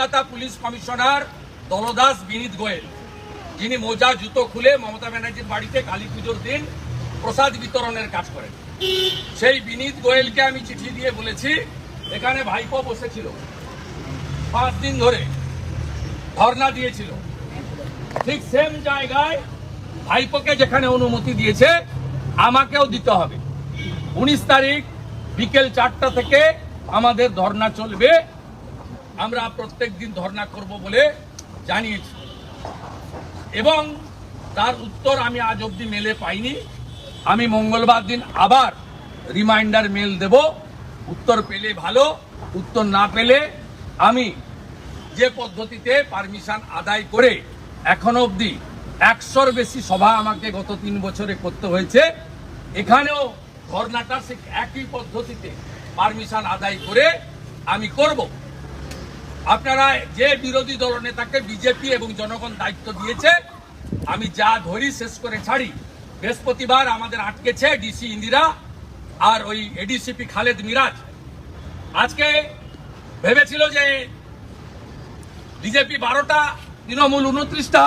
Kolkata police commissioner দলদাস বিনীত গোয়েল। যিনি মোজা, জুতো খুলে মমতা ব্যানার্জির বাড়িতে কালী পুজোর দিন প্রসাদ বিতরণের কাজ করেন। সেই বিনীত গোয়েলকে আমি চিঠি দিয়ে বলেছি, এখানে ভাইপো বসেছিল। পাঁচ দিন ধরে ধর্ণা দিয়েছিল। ঠিক সেম জায়গায় ভাইপোকে যেখানে অনুমতি দিয়েছে, আমাকেও দিতে হবে। উনিশ তারিখ বিকেল চারটা থেকে আমাদের ধর্ণা চলবে। আমরা প্রত্যেক দিন ধর্ণা করব বলে জানিয়েছি। এবং তার উত্তর আমি আজ অবধি মেলে পাইনি। আমি মঙ্গলবার দিন আবার রিমাইন্ডার মেল দেব। উত্তর পেলে ভালো, উত্তর না পেলে আমি যে পদ্ধতিতে পারমিশন আদায় করে এখন অবধি একশোর বেশি সভা আমাকে গত তিন বছরে করতে হয়েছে। এখানেও ধর্নাটা সে একই পদ্ধতিতে পারমিশন আদায় করে আমি করব। আপনারা যে বিরোধী দল নেতাকে বিজেপি এবং জনগণ দায়িত্ব দিয়েছে, আমি যা ধরি শেষ করে ছাড়ি। বৃহস্পতিবার আমাদের আটকেছে ডিসি ইন্দিরা আর ওই এডিসিপি খালেদ মিরাজ। আজকে ভেবেছিল যে বিজেপি বারোটা, তৃণমূল উনত্রিশটা,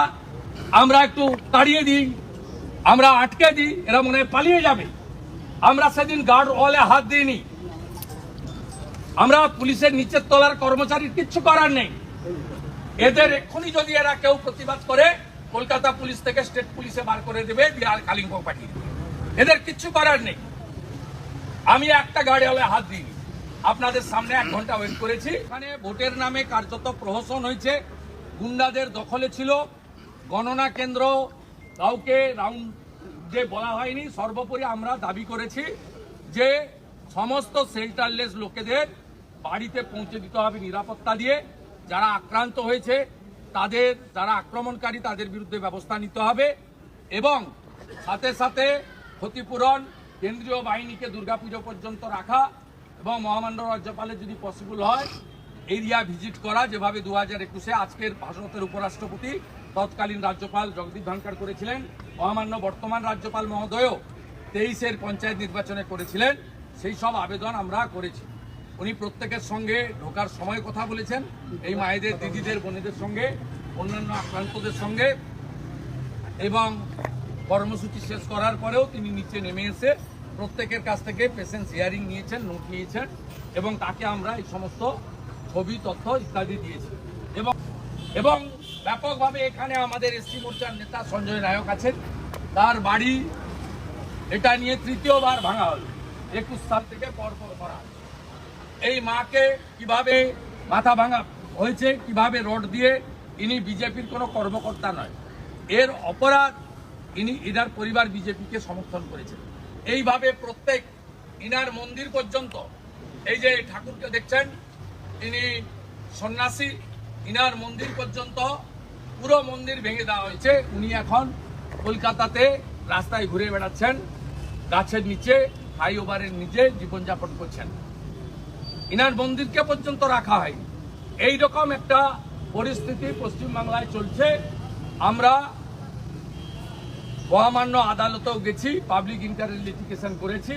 আমরা একটু তাড়িয়ে দিই, আমরা আটকে দিই, এরা মনে পালিয়ে যাবে। আমরা সেদিন গার্ড ওয়ালে হাত দিইনি। আমরা পুলিশের নিচের তলার কর্মচারীর কিচ্ছু করার নেই। এদের এক্ষুনি যদি এরা কেউ প্রতিবাদ করে, কলকাতা পুলিশ থেকে স্টেট পুলিশে বার করে দেবে, বিহার কালিম্পং পাঠিয়ে দেবে। এদের কিচ্ছু করার নেই। আমি একটা গাড়ি হলে হাত দিইনি। আপনাদের সামনে এক ঘণ্টা ওয়েট করেছি। এখানে ভোটের নামে কার্যত প্রহসন হয়েছে। গুন্ডাদের দখলে ছিল। গণনা কেন্দ্র কাউকে রাউন্ড যে বলা হয়নি, সর্বোপরি আমরা দাবি করেছি যে সমস্ত সেন্টারলেস লোকেদের বাড়িতে পৌঁছে দিতে হবে নিরাপত্তা দিয়ে। যারা আক্রান্ত হয়েছে, তাদের, যারা আক্রমণকারী, তাদের বিরুদ্ধে ব্যবস্থা নিতে হবে এবং সাথে সাথে ক্ষতিপূরণ কেন্দ্রীয় বাহিনীকে দুর্গাপুজো পর্যন্ত রাখা এবং মহামান্য রাজ্যপালের যদি পসিবল হয়, এরিয়া ভিজিট করা, যেভাবে দু হাজার একুশে আজকের ভারতের উপরাষ্ট্রপতি, তৎকালীন রাজ্যপাল জগদীপ ধনকর করেছিলেন, মহামান্য বর্তমান রাজ্যপাল মহোদয়ও তেইশের পঞ্চায়েত নির্বাচনে করেছিলেন, সেই সব আবেদন আমরা করেছি। উনি প্রত্যেকের সঙ্গে ঢোকার সময় কথা বলেছেন। এই মায়েদের, দিদিদের, বোনেদের সঙ্গে, অন্যান্য আক্রান্তদের সঙ্গে। এবং কর্মসূচি শেষ করার পরেও তিনি নিচে নেমে এসে প্রত্যেকের কাছ থেকে পেশেন্স হিয়ারিং নিয়েছেন, নোট নিয়েছেন এবং তাকে আমরা এই সমস্ত ছবি, তথ্য ইত্যাদি দিয়েছি। এবং এবং ব্যাপকভাবে এখানে আমাদের এসসি মোর্চার নেতা সঞ্জয় নায়ক আছেন। তার বাড়ি এটা নিয়ে তৃতীয়বার ভাঙা হলো। একুশ সাল থেকে পরপর করা। এই মাকে কীভাবে মাথা ভাঙা হয়েছে, কীভাবে রড দিয়ে ইনি বিজেপির কোনো কর্মকর্তা নয়। এর অপরাধ ইনি ইনার পরিবার বিজেপিকে সমর্থন করেছেন। এইভাবে প্রত্যেক ইনার মন্দির পর্যন্ত এই যে ঠাকুরকে দেখছেন, ইনি সন্ন্যাসী, ইনার মন্দির পর্যন্ত পুরো মন্দির ভেঙে দেওয়া হয়েছে। উনি এখন কলকাতাতে রাস্তায় ঘুরে বেড়াচ্ছেন, গাছের নিচে ফ্লাইওভারের নিচে জীবনযাপন করছেন। ইনার মন্দিরকে পর্যন্ত রাখা হয় এই রকম একটা পরিস্থিতি পশ্চিমবাংলায় চলছে। আমরা মহামান্য আদালতেও গেছি পাবলিক ইন্টারেস্ট লিটিগেশন করেছি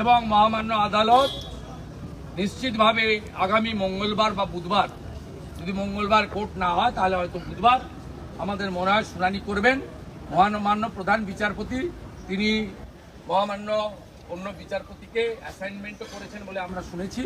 এবং মহামান্য আদালত নিশ্চিতভাবে আগামী মঙ্গলবার বা বুধবার, যদি মঙ্গলবার কোর্ট না হয়, তাহলে হয়তো বুধবার আমাদের মনে হয় শুনানি করবেন। মহামান্য প্রধান বিচারপতি, তিনি মহামান্য অন্য বিচারপতিকে অ্যাসাইনমেন্টও করেছেন বলে আমরা শুনেছি।